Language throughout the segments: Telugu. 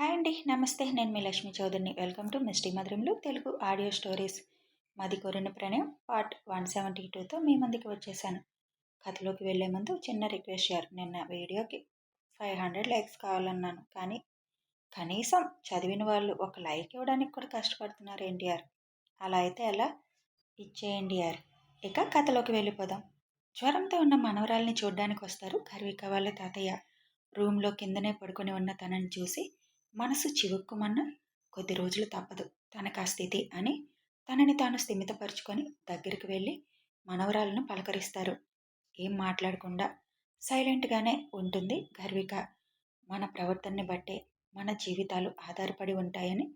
హాయ్ అండి. నమస్తే. నేను మీ లక్ష్మీ చౌదరిని. వెల్కమ్ టు మిస్టీ మధురంలో తెలుగు ఆడియో స్టోరీస్. మాది కోరిన ప్రణయం. పార్ట్ వన్ సెవెంటీ టూతో మీ ముందుకు వచ్చేసాను. కథలోకి వెళ్ళే ముందు చిన్న రిక్వెస్ట్ షేర్. నిన్న వీడియోకి ఫైవ్ హండ్రెడ్ లైక్స్ కావాలన్నాను. కానీ కనీసం చదివిన వాళ్ళు ఒక లైక్ ఇవ్వడానికి కూడా కష్టపడుతున్నారు ఎన్టీఆర్. అలా అయితే ఎలా? ఇచ్చేయండి ఆర్ ఇక కథలోకి వెళ్ళిపోదాం. జ్వరంతో ఉన్న మనవరాల్ని చూడ్డానికి వస్తారు కర్విక వాళ్ళ తాతయ్య. రూమ్లో కిందనే పడుకొని ఉన్న తనని చూసి మనసు చివుక్కుమన్న కొద్ది రోజులు తప్పదు. తనకు ఆ స్థితి అని తనని తాను స్థిమితపరుచుకొని దగ్గరికి వెళ్ళి మనవరాలను పలకరిస్తారు. ఏం మాట్లాడకుండా సైలెంట్గానే ఉంటుంది గర్విక. మన ప్రవర్తనని బట్టే మన జీవితాలు ఆధారపడి ఉంటాయని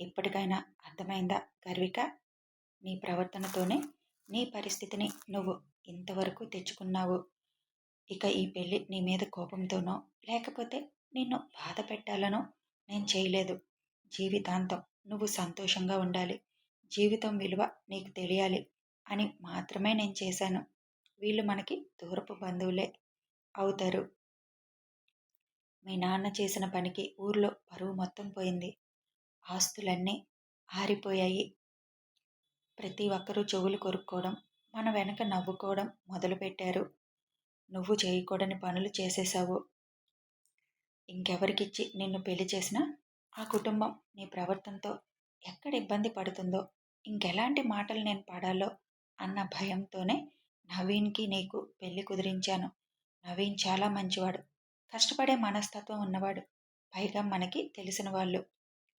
ఇప్పటికైనా అర్థమైందా గర్విక? నీ ప్రవర్తనతోనే నీ పరిస్థితిని నువ్వు ఇంతవరకు తెచ్చుకున్నావు. ఇక ఈ పెళ్ళి నీ మీద కోపంతోనో లేకపోతే నిన్ను బాధ పెట్టాలనో నేను చేయలేదు. జీవితాంతం నువ్వు సంతోషంగా ఉండాలి. జీవితం విలువ నీకు తెలియాలి అని మాత్రమే నేను చేశాను. వీళ్ళు మనకి దూరపు బంధువులే అవుతారు. మీ నాన్న చేసిన పనికి ఊర్లో పరువు మొత్తం పోయింది. ఆస్తులన్నీ ఆరిపోయాయి. ప్రతి ఒక్కరూ చెవులు కొరుక్కోవడం మన వెనక నవ్వుకోవడం మొదలుపెట్టారు. నువ్వు చేయకూడని పనులు చేసేశావు. ఇంకెవరికిచ్చి నిన్ను పెళ్ళి చేసినా ఆ కుటుంబం నీ ప్రవర్తనతో ఎక్కడ ఇబ్బంది పడుతుందో ఇంకెలాంటి మాటలు నేను పడాలో అన్న భయంతోనే నవీన్కి నీకు పెళ్ళి కుదిరించాను. నవీన్ చాలా మంచివాడు. కష్టపడే మనస్తత్వం ఉన్నవాడు. పైగా మనకి తెలిసిన వాళ్ళు.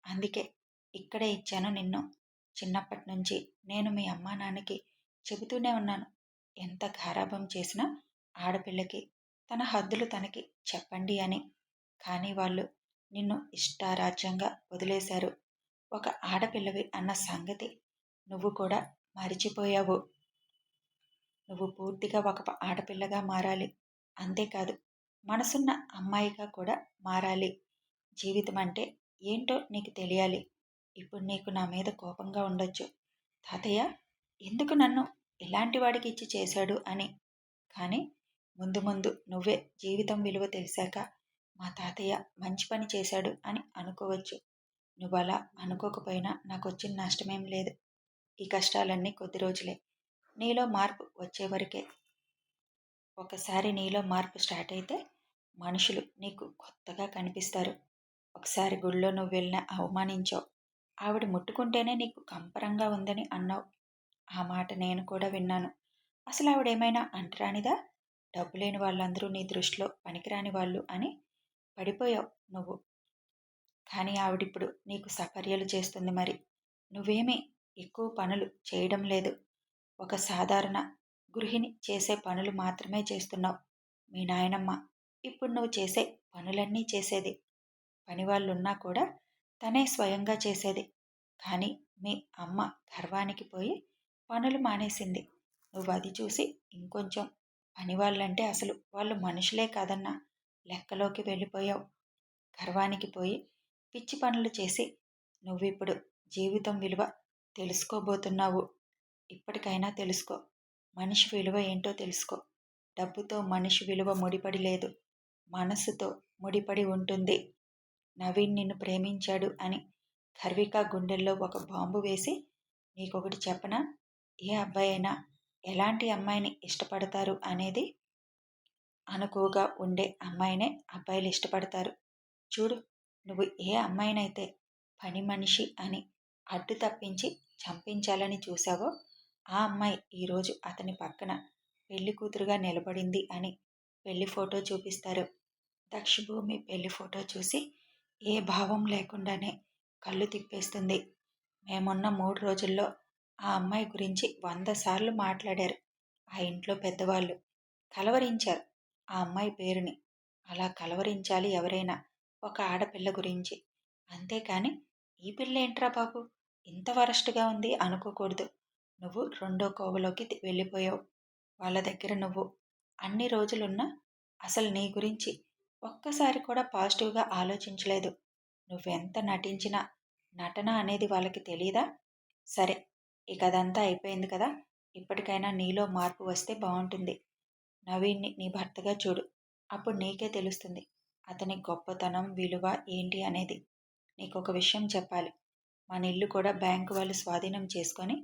అందుకే ఇక్కడే ఇచ్చాను నిన్ను. చిన్నప్పటి నుంచి నేను మీ అమ్మా నాన్నకి చెబుతూనే ఉన్నాను. ఎంత గారాభం చేసినా ఆడపిల్లకి తన హద్దులు తనకి చెప్పండి అని కానీ వాళ్ళు నిన్ను ఇష్టారాజ్యంగా వదిలేశారు. ఒక ఆడపిల్లవి అన్న సంగతి నువ్వు కూడా మరిచిపోయావు. నువ్వు పూర్తిగా ఒక ఆడపిల్లగా మారాలి. అంతేకాదు మనసున్న అమ్మాయిగా కూడా మారాలి. జీవితం అంటే ఏంటో నీకు తెలియాలి. ఇప్పుడు నీకు నా మీద కోపంగా ఉండొచ్చు. తాతయ్య ఎందుకు నన్ను ఇలాంటి వాడికి ఇచ్చి చేశాడు అని? కానీ ముందు ముందు నువ్వే జీవితం విలువ తెలిసాక మా తాతయ్య మంచి పని చేశాడు అని అనుకోవచ్చు. నువ్వు అలా అనుకోకపోయినా నాకు వచ్చిన నష్టమేం లేదు. ఈ కష్టాలన్నీ కొద్ది రోజులే. నీలో మార్పు వచ్చే వరకే ఒకసారి నీలో మార్పు స్టార్ట్ అయితే మనుషులు నీకు కొత్తగా కనిపిస్తారు. ఒకసారి గుళ్ళో నువ్వు వెళ్ళిన అవమానించావు. ఆవిడ ముట్టుకుంటేనే నీకు కంపరంగా ఉందని అన్నావు. ఆ మాట నేను కూడా విన్నాను. అసలు ఆవిడేమైనా అంటరానిదా? డబ్బు లేని వాళ్ళందరూ నీ దృష్టిలో పనికిరాని వాళ్ళు అని పడిపోయావు నువ్వు. కానీ ఆవిడిప్పుడు నీకు సపర్యలు చేస్తుంది మరి. నువ్వేమీ ఎక్కువ పనులు చేయడం లేదు. ఒక సాధారణ గృహిణి చేసే పనులు మాత్రమే చేస్తున్నావు. మీ నాయనమ్మ ఇప్పుడు నువ్వు చేసే పనులన్నీ చేసేది. పనివాళ్ళున్నా ఉన్నా కూడా తనే స్వయంగా చేసేది. కానీ మీ అమ్మ గర్వానికి పోయి పనులు మానేసింది. నువ్వు అది చూసి ఇంకొంచెం పనివాళ్ళంటే అసలు వాళ్ళు మనుషులే కాదన్నా లెక్కలోకి వెళ్ళిపోయావు. గర్వానికి పోయి పిచ్చి పనులు చేసి నువ్విప్పుడు జీవితం విలువ తెలుసుకోబోతున్నావు. ఇప్పటికైనా తెలుసుకో. మనిషి విలువ ఏంటో తెలుసుకో. డబ్బుతో మనిషి విలువ ముడిపడి లేదు. మనసుతో ముడిపడి ఉంటుంది. నవీన్ నిన్ను ప్రేమించాడు అని గర్విక గుండెల్లో ఒక బాంబు వేసి నీకొకటి చెప్పనా? ఏ అబ్బాయి అయినా ఎలాంటి అమ్మాయిని ఇష్టపడతారు? అనేది అనుకువగా ఉండే అమ్మాయినే అబ్బాయిలు ఇష్టపడతారు. చూడు నువ్వు ఏ అమ్మాయినైతే పని మనిషి అని అడ్డు తప్పించి చంపించాలని చూసావో ఆ అమ్మాయి ఈరోజు అతని పక్కన పెళ్ళి కూతురుగా నిలబడింది అని పెళ్ళి ఫోటో చూపిస్తారు. దక్షభూమి పెళ్ళి ఫోటో చూసి ఏ భావం లేకుండానే కళ్ళు తిప్పేస్తుంది. మేమున్న మూడు రోజుల్లో ఆ అమ్మాయి గురించి వంద సార్లు మాట్లాడారు. ఆ ఇంట్లో పెద్దవాళ్ళు కలవరించారు. ఆ అమ్మాయి పేరుని అలా కలవరించాలి ఎవరైనా ఒక ఆడపిల్ల గురించి. అంతేకాని ఈ పిల్ల ఏంట్రా బాబు? ఇంత వరస్ట్గా ఉంది అనుకోకూడదు. నువ్వు రెండో కోవలోకి వెళ్ళిపోయావు. వాళ్ళ దగ్గర నువ్వు అన్ని రోజులున్నా అసలు నీ గురించి ఒక్కసారి కూడా పాజిటివ్గా ఆలోచించలేదు. నువ్వెంత నటించినా నటన అనేది వాళ్ళకి తెలియదా సరే ఇక అదంతా అయిపోయింది కదా. ఇప్పటికైనా నీలో మార్పు వస్తే బాగుంటుంది నవీన్ని నీ భర్తగా చూడు. అప్పుడు నీకే తెలుస్తుంది అతని గొప్పతనం విలువ ఏంటి అనేది. నీకొక విషయం చెప్పాలి. మన ఇల్లు కూడా బ్యాంకు వాళ్ళు స్వాధీనం చేసుకొని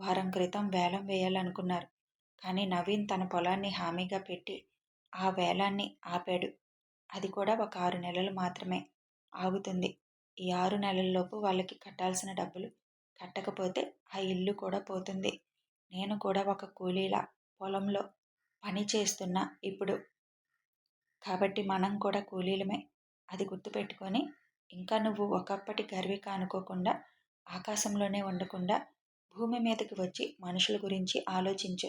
వారం క్రితం వేలం వేయాలనుకున్నారు. కానీ నవీన్ తన పొలాన్ని హామీగా పెట్టి ఆ వేలాన్ని ఆపాడు. అది కూడా ఒక ఆరు నెలలు మాత్రమే ఆగుతుంది. ఈ ఆరు నెలల్లోపు వాళ్ళకి కట్టాల్సిన డబ్బులు కట్టకపోతే ఆ ఇల్లు కూడా పోతుంది. నేను కూడా ఒక కూలీలా పొలంలో పని చేస్తున్నా ఇప్పుడు. కాబట్టి మనం కూడా కూలీలమే. అది గుర్తుపెట్టుకొని ఇంకా నువ్వు ఒకప్పటి గర్విక అనుకోకుండా ఆకాశంలోనే ఉండకుండా భూమి మీదకి వచ్చి మనుషుల గురించి ఆలోచించు.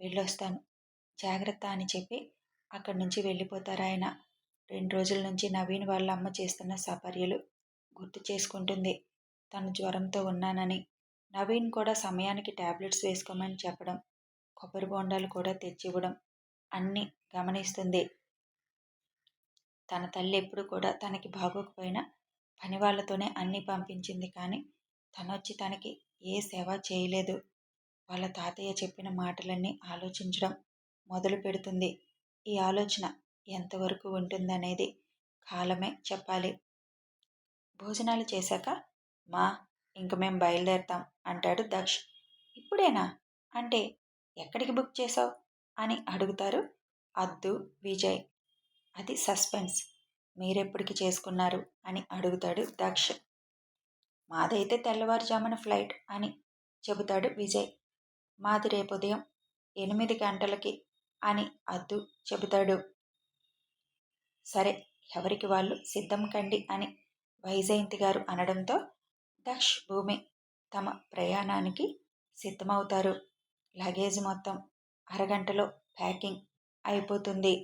వెళ్ళొస్తాను. జాగ్రత్త అని చెప్పి అక్కడి నుంచి వెళ్ళిపోతారాయన రెండు రోజుల నుంచి నవీన్ వాళ్ళ అమ్మ చేస్తున్న సపర్యలు గుర్తు చేసుకుంటుంది. తను జ్వరంతో ఉన్నానని. నవీన్ కూడా సమయానికి ట్యాబ్లెట్స్ వేసుకోమని చెప్పడం. కొబ్బరి బొండాలు కూడా తెచ్చివ్వడం అన్నీ గమనిస్తుంది. తన తల్లి ఎప్పుడు కూడా తనకి బాగోకపోయినా పని వాళ్ళతోనే అన్నీ పంపించింది కానీ తనొచ్చి తనకి ఏ సేవ చేయలేదు. వాళ్ళ తాతయ్య చెప్పిన మాటలన్నీ ఆలోచించడం మొదలు పెడుతుంది. ఈ ఆలోచన ఎంతవరకు ఉంటుందనేది కాలమే చెప్పాలి. భోజనాలు చేశాక మా ఇంక మేము బయలుదేరతాం అంటాడు దక్ష్. ఇప్పుడేనా? అంటే ఎక్కడికి బుక్ చేసావు? అని అడుగుతారు అద్దు విజయ్. అది సస్పెన్స్. మీరెప్పటికి చేసుకున్నారు? అని అడుగుతాడు దక్ష్. మాదైతే తెల్లవారుజామున ఫ్లైట్ అని చెబుతాడు విజయ్. మాది రేపు ఉదయం ఎనిమిది గంటలకి అని అద్దు చెబుతాడు. సరే ఎవరికి వాళ్ళు సిద్ధం కండి అని వైజయంతి గారు అనడంతో దక్ష్ భూమి తమ ప్రయాణానికి సిద్ధమవుతారు. లగేజ్ మొత్తం అరగంటలో ప్యాకింగ్ అయిపోతుంది.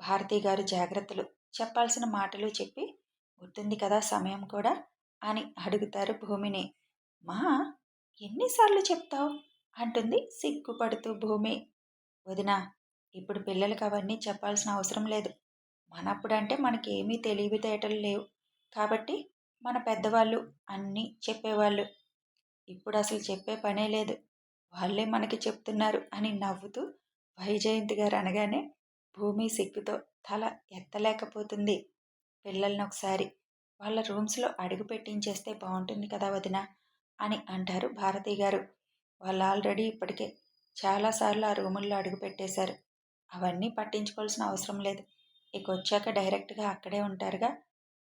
భారతి గారు జాగ్రత్తలు చెప్పాల్సిన మాటలు చెప్పి గుర్తుంది కదా సమయం కూడా అని అడుగుతారు భూమిని. మా ఎన్నిసార్లు చెప్తావు? అంటుంది సిగ్గుపడుతూ భూమి. వదిన ఇప్పుడు పిల్లలకి అవన్నీ చెప్పాల్సిన అవసరం లేదు. మనప్పుడంటే మనకి ఏమీ తెలివితేటలు లేవు. కాబట్టి మన పెద్దవాళ్ళు అన్నీ చెప్పేవాళ్ళు. ఇప్పుడు అసలు చెప్పే పనే లేదు. వాళ్ళే మనకి చెప్తున్నారు అని నవ్వుతూ వైజయంతి గారు అనగానే భూమి సిగ్గుతో తల ఎత్తలేకపోతుంది. పిల్లల్ని ఒకసారి వాళ్ళ రూమ్స్లో అడుగు పెట్టించేస్తే బాగుంటుంది కదా వదిన అని అంటారు భారతి గారు. వాళ్ళు ఆల్రెడీ ఇప్పటికే చాలాసార్లు ఆ రూముల్లో అడుగు పెట్టేశారు. అవన్నీ పట్టించుకోవాల్సిన అవసరం లేదు. ఇక వచ్చాక డైరెక్ట్గా అక్కడే ఉంటారుగా.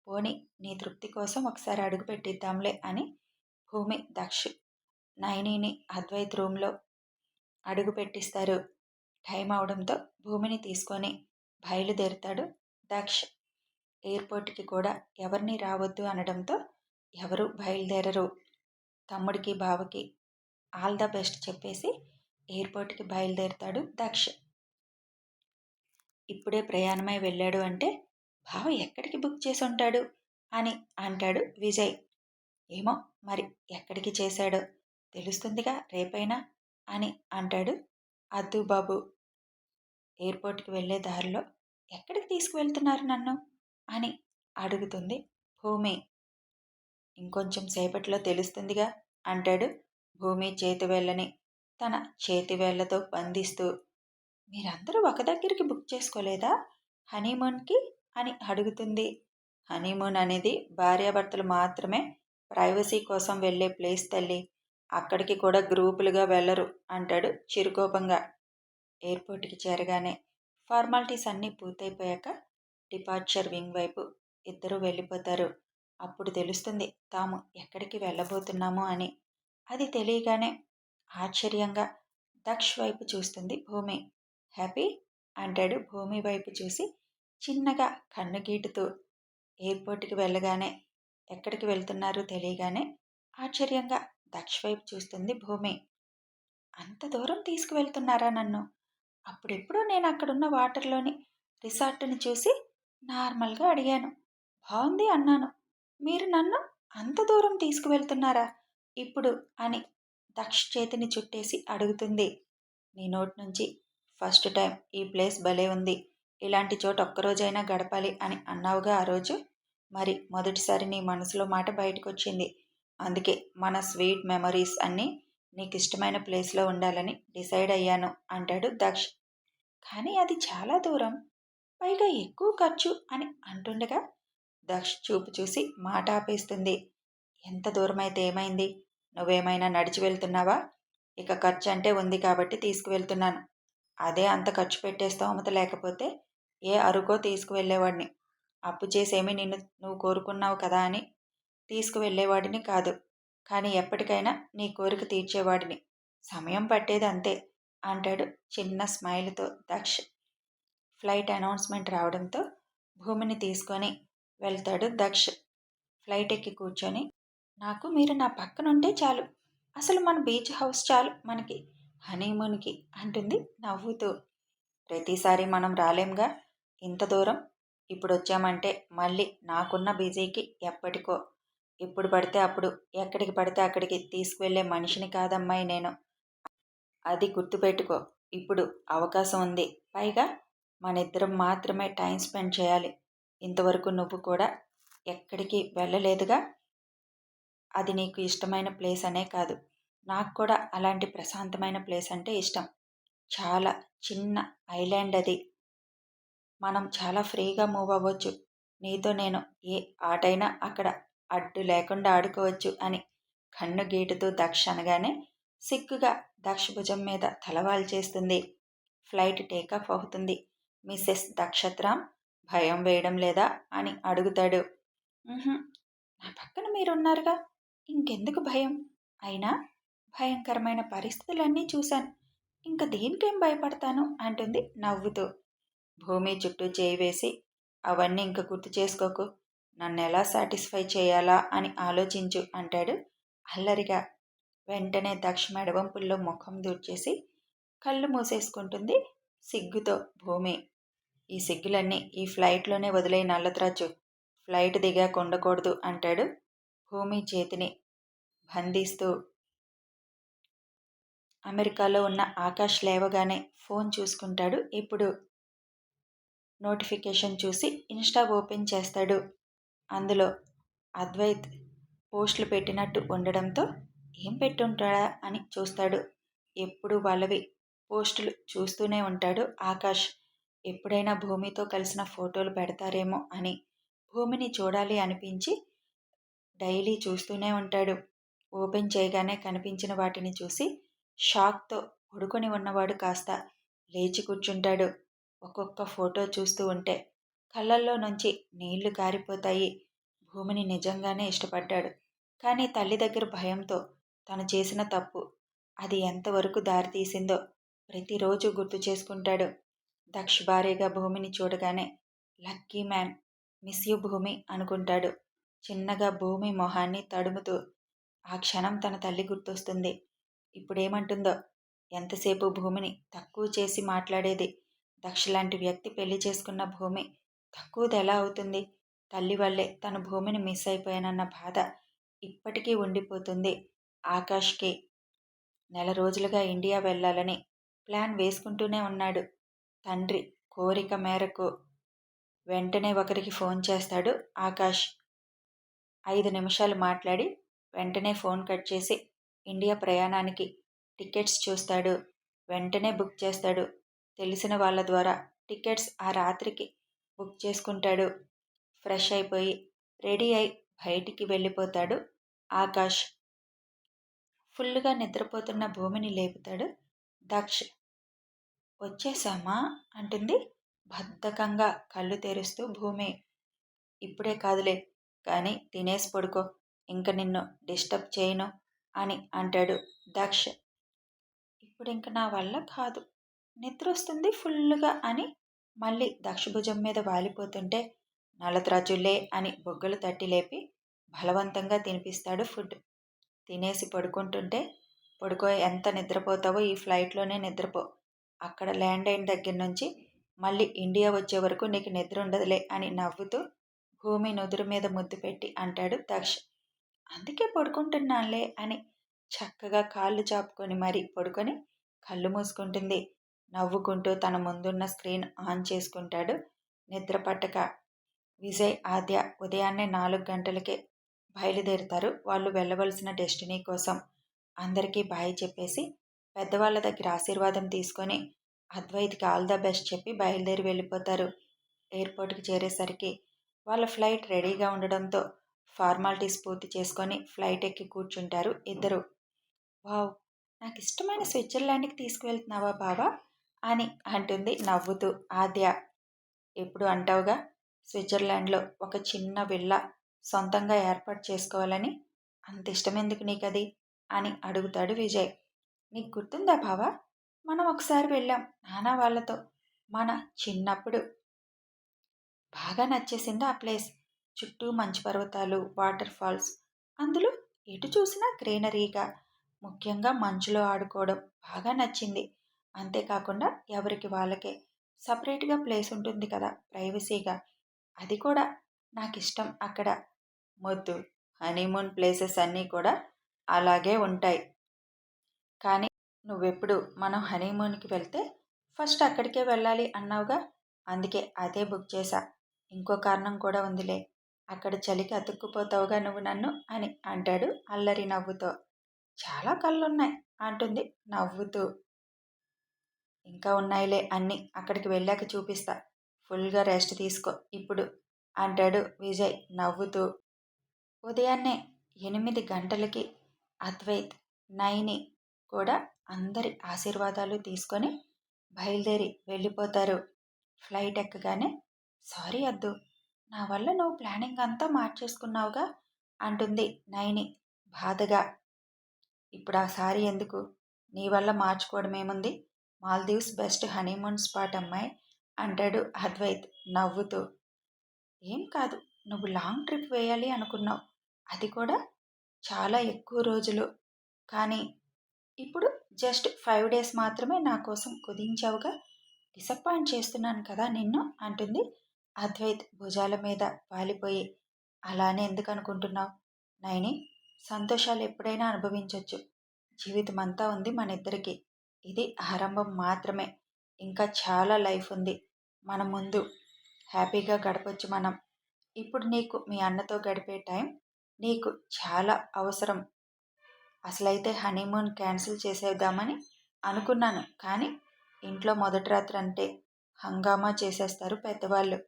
పోని నీ తృప్తి కోసం ఒకసారి అడుగు పెట్టిద్దాంలే అని భూమి దక్ష్ నైనీని అద్వైత్ రూమ్లో అడుగు పెట్టిస్తారు. టైం అవడంతో భూమిని తీసుకొని బయలుదేరుతాడు దక్ష్. ఎయిర్పోర్ట్కి కూడా ఎవరిని రావద్దు అనడంతో ఎవరు బయలుదేరరు. తమ్ముడికి బావకి ఆల్ ద బెస్ట్ చెప్పేసి ఎయిర్పోర్ట్కి బయలుదేరుతాడు దక్ష్. ఇప్పుడే ప్రయాణమై వెళ్ళాడు అంటే బావ ఎక్కడికి బుక్ చేసి ఉంటాడు అని అంటాడు విజయ్. ఏమో మరి ఎక్కడికి చేశాడో? తెలుస్తుందిగా రేపైనా అని అంటాడు అద్దు బాబు ఎయిర్పోర్ట్కి వెళ్ళే దారిలో ఎక్కడికి తీసుకువెళ్తున్నారు నన్ను అని అడుగుతుంది భూమి. ఇంకొంచెం సేపట్లో తెలుస్తుందిగా అంటాడు భూమి చేతివేళ్ళని తన చేతివేళ్ళతో బంధిస్తూ. మీరందరూ ఒక దగ్గరికి బుక్ చేసుకోలేదా? హనీమూన్కి అని అడుగుతుంది. హనీమూన్ అనేది భార్యాభర్తలు మాత్రమే ప్రైవసీ కోసం వెళ్ళే ప్లేస్ తల్లి. అక్కడికి కూడా గ్రూపులుగా వెళ్ళరు అంటాడు చిరుకోపంగా. ఎయిర్పోర్ట్కి చేరగానే ఫార్మాలిటీస్ అన్నీ పూర్తయిపోయాక డిపార్చర్ వింగ్ వైపు ఇద్దరు వెళ్ళిపోతారు. అప్పుడు తెలుస్తుంది తాము ఎక్కడికి వెళ్ళబోతున్నామో అని. అది తెలియగానే ఆశ్చర్యంగా దక్ష్ వైపు చూస్తుంది భూమి. హ్యాపీ? అంటాడు భూమి వైపు చూసి చిన్నగా కన్ను గీటుతూ. ఎయిర్పోర్ట్కి వెళ్ళగానే ఎక్కడికి వెళ్తున్నారో తెలియగానే ఆశ్చర్యంగా దక్ష వైపు చూస్తుంది భూమి. అంత దూరం తీసుకువెళ్తున్నారా నన్ను? అప్పుడెప్పుడు నేను అక్కడున్న వాటర్లోని రిసార్ట్ని చూసి నార్మల్గా అడిగాను. బాగుంది అన్నాను. మీరు నన్ను అంత దూరం తీసుకువెళ్తున్నారా? ఇప్పుడు అని దక్ష చేతిని చుట్టేసి అడుగుతుంది. నీ నోటి నుంచి ఫస్ట్ టైం ఈ ప్లేస్ భలే ఉంది. ఇలాంటి చోట ఒక్కరోజైనా గడపాలి అని అన్నావుగా ఆ రోజు. మరి మొదటిసారి నీ మనసులో మాట బయటకు వచ్చింది అందుకే మన స్వీట్ మెమరీస్ అన్నీ నీకు ఇష్టమైన ప్లేస్లో ఉండాలని డిసైడ్ అయ్యాను అంటాడు దక్ష్. కానీ అది చాలా దూరం. పైగా ఎక్కువ ఖర్చు అని అంటుండగా దక్ష్ చూపు చూసి మాట ఆపేస్తుంది. ఎంత దూరం అయితే ఏమైంది? నువ్వేమైనా నడిచి వెళ్తున్నావా? ఇక ఖర్చు అంటే ఉంది కాబట్టి తీసుకువెళ్తున్నాను. అదే అంత ఖర్చు పెట్టే స్తోమత లేకపోతే ఏ అరుకో తీసుకువెళ్ళేవాడిని. అప్పు చేసేమి నిన్ను నువ్వు కోరుకున్నావు కదా అని తీసుకువెళ్ళేవాడిని కాదు. కానీ ఎప్పటికైనా నీ కోరిక తీర్చేవాడిని సమయం పట్టేది అంతే అంటాడు చిన్న స్మైల్తో దక్ష్. ఫ్లైట్ అనౌన్స్మెంట్ రావడంతో భూమిని తీసుకొని వెళ్తాడు దక్ష్. ఫ్లైట్ ఎక్కి కూర్చొని నాకు మీరు నా పక్కనుంటే చాలు. అసలు మన బీచ్ హౌస్ చాలు మనకి. హనీమూన్కి అంటుంది నవ్వుతూ. ప్రతిసారి మనం రాలేంగా? ఇంత దూరం? ఇప్పుడు వచ్చామంటే మళ్ళీ నాకున్న బిజీకి ఎప్పటికో ఇప్పుడు పడితే అప్పుడు ఎక్కడికి పడితే అక్కడికి తీసుకువెళ్ళే మనిషిని కాదమ్మాయి నేను. అది గుర్తుపెట్టుకో ఇప్పుడు అవకాశం ఉంది. పైగా మన ఇద్దరం మాత్రమే టైం స్పెండ్ చేయాలి. ఇంతవరకు నువ్వు కూడా ఎక్కడికి వెళ్ళలేదుగా. అది నీకు ఇష్టమైన ప్లేస్ అనే కాదు. నాకు కూడా అలాంటి ప్రశాంతమైన ప్లేస్ అంటే ఇష్టం. చాలా చిన్న ఐలాండ్ అది. మనం చాలా ఫ్రీగా మూవ్ అవ్వచ్చు. నీతో నేను ఏ ఆటైనా అక్కడ అడ్డు లేకుండా ఆడుకోవచ్చు అని కన్ను గీటుతూ దక్ష అనగానే సిగ్గుగా దక్ష భుజం మీద తలవాలు చేస్తుంది. ఫ్లైట్ టేకాఫ్ అవుతుంది. మిస్సెస్ దక్షత్రామ్ భయం వేయడం లేదా అని అడుగుతాడు. నా పక్కన మీరున్నారుగా. ఇంకెందుకు భయం? అయినా భయంకరమైన పరిస్థితులన్నీ చూశాను. ఇంకా దేనికేం భయపడతాను? అంటుంది నవ్వుతూ. భూమి చుట్టూ చేయి వేసి అవన్నీ ఇంక గుర్తు చేసుకోకు. నన్ను ఎలా సాటిస్ఫై చేయాలా అని ఆలోచించు అంటాడు అల్లరిగా. వెంటనే దక్ష మెడవంపుల్లో ముఖం దూర్చేసి కళ్ళు మూసేసుకుంటుంది సిగ్గుతో భూమి. ఈ సిగ్గులన్నీ ఈ ఫ్లైట్లోనే వదిలే నల్లత్రాచు ఫ్లైట్ దిగాక ఉండకూడదు అంటాడు భూమి చేతిని బంధిస్తూ. అమెరికాలో ఉన్న ఆకాష్ లేవగానే ఫోన్ చూసుకుంటాడు. ఇప్పుడు నోటిఫికేషన్ చూసి ఇన్స్టా ఓపెన్ చేస్తాడు. అందులో అద్వైత్ పోస్టులు పెట్టినట్టు ఉండడంతో ఏం పెట్టుంటాడా అని చూస్తాడు. ఎప్పుడు వాళ్ళవి పోస్టులు చూస్తూనే ఉంటాడు ఆకాష్. ఎప్పుడైనా భూమితో కలిసిన ఫోటోలు పెడతారేమో అని భూమిని చూడాలి అనిపించి డైలీ చూస్తూనే ఉంటాడు. ఓపెన్ చేయగానే కనిపించిన వాటిని చూసి షాక్తో పడుకొని ఉన్నవాడు కాస్త లేచి కూర్చుంటాడు. ఒక్కొక్క ఫోటో చూస్తూ ఉంటే కళ్ళల్లో నుంచి నీళ్ళు కారిపోతాయి. భూమిని నిజంగానే ఇష్టపడ్డాడు. కానీ తల్లి దగ్గర భయంతో తను చేసిన తప్పు అది ఎంతవరకు దారితీసిందో ప్రతిరోజు గుర్తు చేసుకుంటాడు. దక్ష భారీగా భూమిని చూడగానే లక్కీ మ్యాన్ మిస్ యూ భూమి అనుకుంటాడు. చిన్నగా భూమి మొహాన్ని తడుముతూ ఆ క్షణం తన తల్లి గుర్తొస్తుంది. ఇప్పుడేమంటుందో ఎంతసేపు భూమిని తక్కువ చేసి మాట్లాడేది. దక్ష లాంటి వ్యక్తి పెళ్ళి చేసుకున్న భూమి తక్కువది ఎలా అవుతుంది? తల్లి వల్లే తన భూమిని మిస్ అయిపోయానన్న బాధ ఇప్పటికీ ఉండిపోతుంది ఆకాష్కి. నెల రోజులుగా ఇండియా వెళ్ళాలని ప్లాన్ వేసుకుంటూనే ఉన్నాడు. తండ్రి కోరిక మేరకు వెంటనే ఒకరికి ఫోన్ చేస్తాడు ఆకాష్. ఐదు నిమిషాలు మాట్లాడి వెంటనే ఫోన్ కట్ చేసి ఇండియా ప్రయాణానికి టికెట్స్ చూస్తాడు. వెంటనే బుక్ చేస్తాడు. తెలిసిన వాళ్ళ ద్వారా టికెట్స్ ఆ రాత్రికి బుక్ చేసుకుంటాడు. ఫ్రెష్ అయిపోయి రెడీ అయి బయటికి వెళ్ళిపోతాడు. ఆకాష్ ఫుల్గా నిద్రపోతున్న భూమిని లేపుతాడు. దక్ష్ వచ్చేసామా? అంటుంది. బద్ధకంగా కళ్ళు తెరుస్తూ భూమి ఇప్పుడే కాదులే కానీ తినేసి పడుకో ఇంక నిన్ను డిస్టర్బ్ చేయను అని అంటాడు దక్ష్. ఇప్పుడు ఇంక నా వల్ల కాదు. నిద్ర వస్తుంది ఫుల్గా అని మళ్ళీ దక్షభుజం మీద వాలిపోతుంటే నలత్రాజులే అని బొగ్గలు తట్టి లేపి బలవంతంగా తినిపిస్తాడు ఫుడ్. తినేసి పడుకుంటుంటే పడుకో ఎంత నిద్రపోతావో ఈ ఫ్లైట్లోనే నిద్రపో. అక్కడ ల్యాండ్ అయిన దగ్గర నుంచి మళ్ళీ ఇండియా వచ్చే వరకు నీకు నిద్ర ఉండదులే అని నవ్వుతూ భూమి నుదురు మీద ముద్దు పెట్టి అంటాడు దక్ష. అందుకే పడుకుంటున్నానులే అని చక్కగా కాళ్ళు చాపుకొని మరీ పడుకొని కళ్ళు మూసుకుంటుంది. నవ్వుకుంటూ తన ముందున్న స్క్రీన్ ఆన్ చేసుకుంటాడు. నిద్ర పట్టక విజయ్ ఆద్య ఉదయాన్నే నాలుగు గంటలకే బయలుదేరుతారు. వాళ్ళు వెళ్ళవలసిన డెస్టినీ కోసం అందరికీ బాయ్ చెప్పేసి పెద్దవాళ్ళ దగ్గర ఆశీర్వాదం తీసుకొని అద్వైత్కి ఆల్ ద బెస్ట్ చెప్పి బయలుదేరి వెళ్ళిపోతారు. ఎయిర్పోర్ట్కి చేరేసరికి వాళ్ళ ఫ్లైట్ రెడీగా ఉండడంతో ఫార్మాలిటీస్ పూర్తి చేసుకొని ఫ్లైట్ ఎక్కి కూర్చుంటారు ఇద్దరు. వావ్! నాకు ఇష్టమైన స్విట్జర్లాండ్కి తీసుకువెళ్తున్నావా బావా? అని అంటుంది నవ్వుతూ. ఆద్య ఎప్పుడు అంటావుగా? స్విట్జర్లాండ్లో ఒక చిన్న విల్ల సొంతంగా ఏర్పాటు చేసుకోవాలని. అంత ఇష్టం ఎందుకు నీకది? అని అడుగుతాడు విజయ్. నీకు గుర్తుందా బావా? మనం ఒకసారి వెళ్ళాం నానా వాళ్ళతో. మన చిన్నప్పుడు బాగా నచ్చేసింది ఆ ప్లేస్. చుట్టూ మంచు పర్వతాలు వాటర్ ఫాల్స్. అందులో ఎటు చూసినా గ్రీనరీగా ముఖ్యంగా మంచులో ఆడుకోవడం బాగా నచ్చింది. అంతేకాకుండా ఎవరికి వాళ్ళకే సపరేట్గా ప్లేస్ ఉంటుంది కదా ప్రైవసీగా. అది కూడా నాకు ఇష్టం అక్కడ. మొద్దు హనీమూన్ ప్లేసెస్ అన్నీ కూడా అలాగే ఉంటాయి. కానీ నువ్వెప్పుడు మనం హనీమూన్కి వెళ్తే ఫస్ట్ అక్కడికే వెళ్ళాలి అన్నావుగా? అందుకే అదే బుక్ చేశా. ఇంకో కారణం కూడా ఉందిలే. అక్కడ చలికి అతుక్కుపోతావుగా నువ్వు నన్ను అని అంటాడు అల్లరి నవ్వుతో. చాలా కళ్ళున్నాయి అంటుంది నవ్వుతూ. ఇంకా ఉన్నాయిలే అన్నీ అక్కడికి వెళ్ళాక చూపిస్తా. ఫుల్గా రెస్ట్ తీసుకో. ఇప్పుడు అంటాడు విజయ్ నవ్వుతూ. ఉదయాన్నే ఎనిమిది గంటలకి అద్వైత్ నైని కూడా అందరి ఆశీర్వాదాలు తీసుకొని బయలుదేరి వెళ్ళిపోతారు. ఫ్లైట్ ఎక్కగానే సారీ అద్దు నా వల్ల నువ్వు ప్లానింగ్ అంతా మార్చేసుకున్నావుగా అంటుంది నైని బాధగా. ఇప్పుడు ఆ సారీ ఎందుకు? నీ వల్ల మార్చుకోవడమేముంది? మాల్దీవ్స్ బెస్ట్ హనీమూన్ స్పాట్ అమ్మాయి అంటాడు అద్వైత్ నవ్వుతూ. ఏం కాదు నువ్వు లాంగ్ ట్రిప్ వేయాలి అనుకున్నావు. అది కూడా చాలా ఎక్కువ రోజులు. కానీ ఇప్పుడు జస్ట్ ఫైవ్ డేస్ మాత్రమే నా కోసం కుదించావుగా. డిసప్పాయింట్ చేస్తున్నాను కదా నిన్ను అంటుంది అద్వైత్ భుజాల మీద వాలిపోయి. అలానే ఎందుకు అనుకుంటున్నావు? నైని సంతోషాలు ఎప్పుడైనా అనుభవించవచ్చు జీవితం అంతా ఉంది మన ఇద్దరికి. ఇది ఆరంభం మాత్రమే. ఇంకా చాలా లైఫ్ ఉంది. మన ముందు హ్యాపీగా గడపచ్చు మనం. ఇప్పుడు నీకు మీ అన్నతో గడిపే టైం నీకు చాలా అవసరం. అసలైతే హనీమూన్ క్యాన్సిల్ చేసేద్దామని అనుకున్నాను కానీ ఇంట్లో మొదటి రాత్రి అంటే హంగామా చేసేస్తారు పెద్దవాళ్ళు.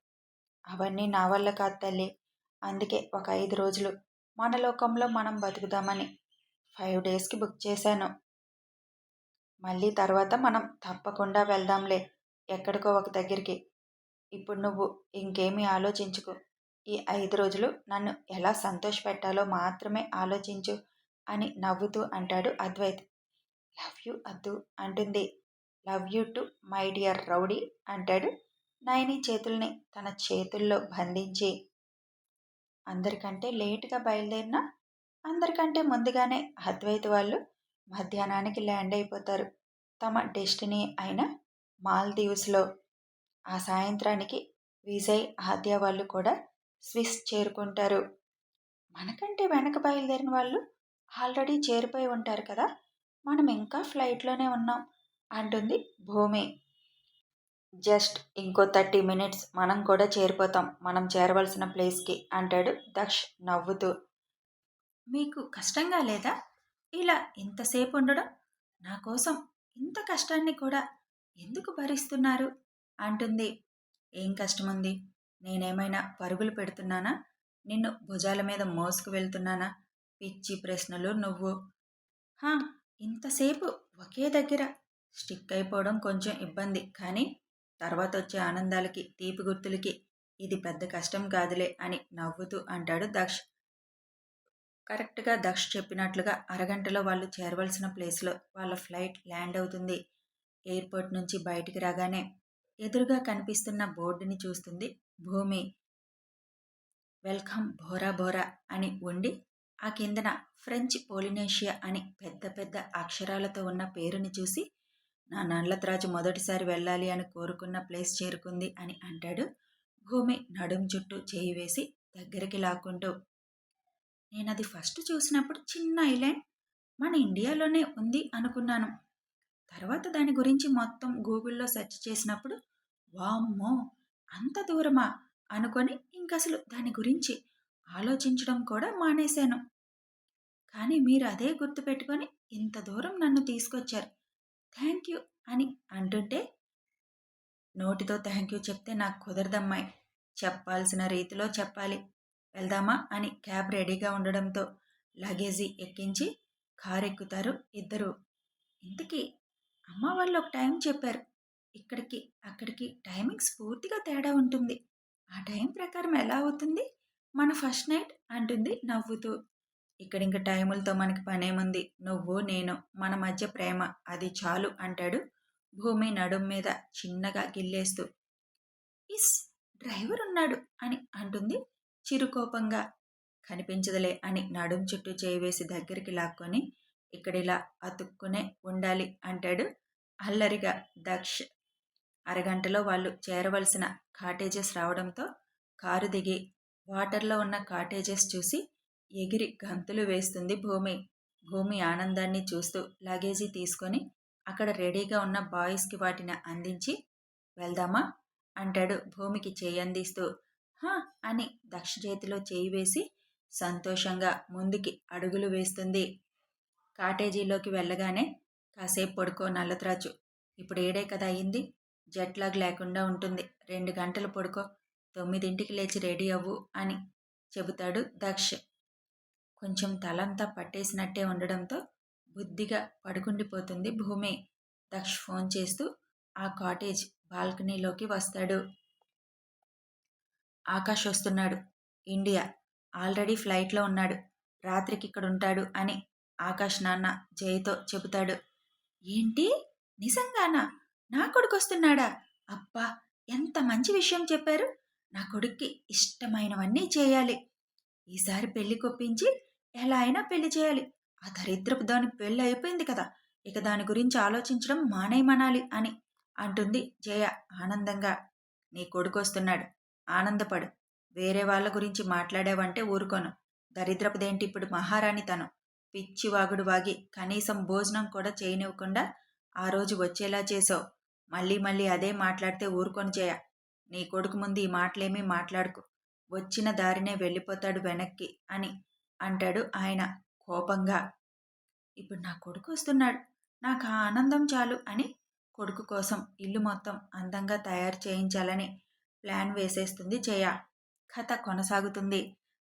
అవన్నీ నా వల్ల కాదు తల్లి. అందుకే ఒక ఐదు రోజులు. మన లోకంలో మనం బతుకుదామని. ఫైవ్ డేస్కి బుక్ చేశాను. మళ్ళీ తర్వాత మనం తప్పకుండా వెళ్దాంలే ఎక్కడికో ఒక దగ్గరికి. ఇప్పుడు నువ్వు ఇంకేమీ ఆలోచించుకు. ఈ ఐదు రోజులు నన్ను ఎలా సంతోషపెట్టాలో మాత్రమే ఆలోచించు అని నవ్వుతూ అంటాడు అద్వైత్. లవ్ యూ అద్దు అంటుంది. Love you too my dear rowdy అంటాడు నయని చేతుల్ని తన చేతుల్లో బంధించి. అందరికంటే లేటుగా బయలుదేరిన అందరికంటే ముందుగానే అద్వైత్ వాళ్ళు మధ్యాహ్నానికి ల్యాండ్ అయిపోతారు. తమ డెస్టినీ అయిన మాల్దీవ్స్లో ఆ సాయంత్రానికి విజయ్ ఆద్య వాళ్ళు కూడా స్విస్ చేరుకుంటారు. మనకంటే వెనక బయలుదేరిన వాళ్ళు ఆల్రెడీ చేరిపోయి ఉంటారు కదా! మనం ఇంకా ఫ్లైట్లోనే ఉన్నాం అంటుంది భూమి. జస్ట్ ఇంకో థర్టీ మినిట్స్ మనం కూడా చేరిపోతాం. మనం చేరవలసిన ప్లేస్కి అంటాడు దక్ష్ నవ్వుతూ. మీకు కష్టంగా లేదా? ఇలా ఇంతసేపు ఉండడం నా కోసం ఇంత కష్టాన్ని కూడా ఎందుకు భరిస్తున్నారు? అంటుంది. ఏం కష్టముంది? నేనేమైనా పరుగులు పెడుతున్నానా? నిన్ను భుజాల మీద మోసుకు వెళ్తున్నానా? పిచ్చి ప్రశ్నలు నువ్వు. హా ఇంతసేపు ఒకే దగ్గర స్టిక్ అయిపోవడం కొంచెం ఇబ్బంది. కానీ తర్వాత వచ్చే ఆనందాలకి తీపి గుర్తులకి ఇది పెద్ద కష్టం కాదులే అని నవ్వుతూ అంటాడు దక్ష్. కరెక్ట్గా దక్ష చెప్పినట్లుగా అరగంటలో వాళ్ళు చేరవలసిన ప్లేస్లో వాళ్ళ ఫ్లైట్ ల్యాండ్ అవుతుంది. ఎయిర్పోర్ట్ నుంచి బయటికి రాగానే ఎదురుగా కనిపిస్తున్న బోర్డుని చూస్తుంది భూమి. వెల్కమ్ బోరా బోరా అని ఉండి ఆ కిందన ఫ్రెంచ్ పోలినేషియా అని పెద్ద పెద్ద అక్షరాలతో ఉన్న పేరుని చూసి నా నల్లత్రాజు మొదటిసారి వెళ్ళాలి అని కోరుకున్న ప్లేస్ చేరుకుంది అని అంటాడు. భూమి నడుం చుట్టూ చేయి వేసి దగ్గరికి లాక్కుంటూ నేను అది ఫస్ట్ చూసినప్పుడు చిన్న ఐలాండ్ మన ఇండియాలోనే ఉంది అనుకున్నాను. తర్వాత దాని గురించి మొత్తం గూగుల్లో సెర్చ్ చేసినప్పుడు వామ్మో అంత దూరమా అనుకొని ఇంకసలు దాని గురించి ఆలోచించడం కూడా మానేశాను. కానీ మీరు అదే గుర్తుపెట్టుకొని ఇంత దూరం నన్ను తీసుకొచ్చారు. థ్యాంక్ యూ అని అంటుంటే నోటితో థ్యాంక్ యూ చెప్తే నాకు కుదరదమ్మాయి. చెప్పాల్సిన రీతిలో చెప్పాలి. వెళ్దామా అని క్యాబ్ రెడీగా ఉండడంతో లగేజీ ఎక్కించి కారు ఎక్కుతారు ఇద్దరు. ఇంతకీ అమ్మ వాళ్ళు ఒక టైం చెప్పారు. ఇక్కడికి అక్కడికి టైమింగ్స్ పూర్తిగా తేడా ఉంటుంది. ఆ టైం ప్రకారం ఎలా అవుతుంది? మన ఫస్ట్ నైట్ అంటుంది నవ్వుతూ. ఇక్కడ ఇంకా టైములతో మనకి పనేముంది. నువ్వు నేను మన మధ్య ప్రేమ. అది చాలు అంటాడు భూమి నడుం మీద చిన్నగా గిల్లేస్తూ. ఇస్ డ్రైవర్ ఉన్నాడు అని అంటుంది చిరుకోపంగా కనిపించదులే అని నడుం చుట్టూ చేయి వేసి దగ్గరికి లాక్కొని ఇక్కడిలా అతుక్కునే ఉండాలి అంటాడు. అల్లరిగా దక్ష్ అరగంటలో వాళ్ళు చేరవలసిన కాటేజెస్ రావడంతో కారు దిగి వాటర్లో ఉన్న కాటేజెస్ చూసి ఎగిరి గంతులు వేస్తుంది భూమి. భూమి ఆనందాన్ని చూస్తూ లగేజీ తీసుకొని అక్కడ రెడీగా ఉన్న బాయ్స్కి వాటిని అందించి వెళ్దామా? అంటాడు భూమికి చేయి అందిస్తూ హా అని దక్ష చేతిలో చేయి వేసి సంతోషంగా ముందుకి అడుగులు వేస్తుంది. కాటేజీలోకి వెళ్ళగానే కాసేపు పడుకో నల్లత్రాచు. ఇప్పుడు ఏడే కదా అయింది. జట్లాగ్ లేకుండా ఉంటుంది. రెండు గంటలు పడుకో. తొమ్మిదింటికి లేచి రెడీ అవ్వు అని చెబుతాడు దక్ష్. కొంచెం తలంతా పట్టేసినట్టే ఉండడంతో బుద్ధిగా పడుకుండిపోతుంది భూమి. దక్ష్ ఫోన్ చేస్తూ ఆ కాటేజ్ బాల్కనీలోకి వస్తాడు. ఆకాష్ వస్తున్నాడు. ఇండియా ఆల్రెడీ ఫ్లైట్లో ఉన్నాడు. రాత్రికి ఇక్కడ ఉంటాడు అని ఆకాష్ నాన్న జయతో చెబుతాడు. ఏంటి? నిజంగానా? నా కొడుకు వస్తున్నాడా అబ్బా ఎంత మంచి విషయం చెప్పారు. నా కొడుక్కి ఇష్టమైనవన్నీ చేయాలి. ఈసారి పెళ్ళి కొప్పించి ఎలా అయినా పెళ్ళి చేయాలి. ఆ దరిద్రపు దాని పెళ్ళి అయిపోయింది కదా. ఇక దాని గురించి ఆలోచించడం మానేయమనాలి అని అంటుంది జయ ఆనందంగా. నీ కొడుకు వస్తున్నాడు ఆనందపడు. వేరే వాళ్ళ గురించి మాట్లాడావంటే ఊరుకోను. దరిద్రపుదేంటి ఇప్పుడు మహారాణి తను పిచ్చి వాగుడు వాగి కనీసం భోజనం కూడా చేయనివ్వకుండా ఆ రోజు వచ్చేలా చేసావు మళ్ళీ మళ్ళీ అదే మాట్లాడితే ఊరుకొని చేయ నీ కొడుకు ముందు ఈ మాటలేమీ మాట్లాడుకు. వచ్చిన దారినే వెళ్ళిపోతాడు వెనక్కి అని అంటాడు ఆయన కోపంగా. ఇప్పుడు నా కొడుకు వస్తున్నాడు. నాకు ఆ ఆనందం చాలు అని కొడుకు కోసం ఇల్లు మొత్తం అందంగా తయారు చేయించాలని ప్లాన్ వేసేస్తుంది జయ. కథ కొనసాగుతుంది.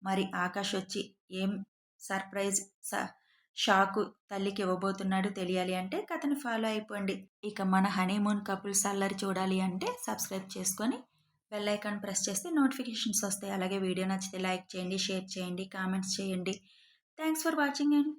మరి ఆకాష్ వచ్చి ఏం సర్ప్రైజ్ స షాకు తల్లికి ఇవ్వబోతున్నాడు తెలియాలి అంటే కథను ఫాలో అయిపోండి. ఇక మన హనీమూన్ కపుల్స్ అల్లరి చూడాలి అంటే సబ్స్క్రైబ్ చేసుకొని బెల్ ఐకాన్ ప్రెస్ చేస్తే నోటిఫికేషన్స్ వస్తాయి. అలాగే వీడియో నచ్చితే లైక్ చేయండి షేర్ చేయండి కామెంట్స్ చేయండి. Thanks for watching and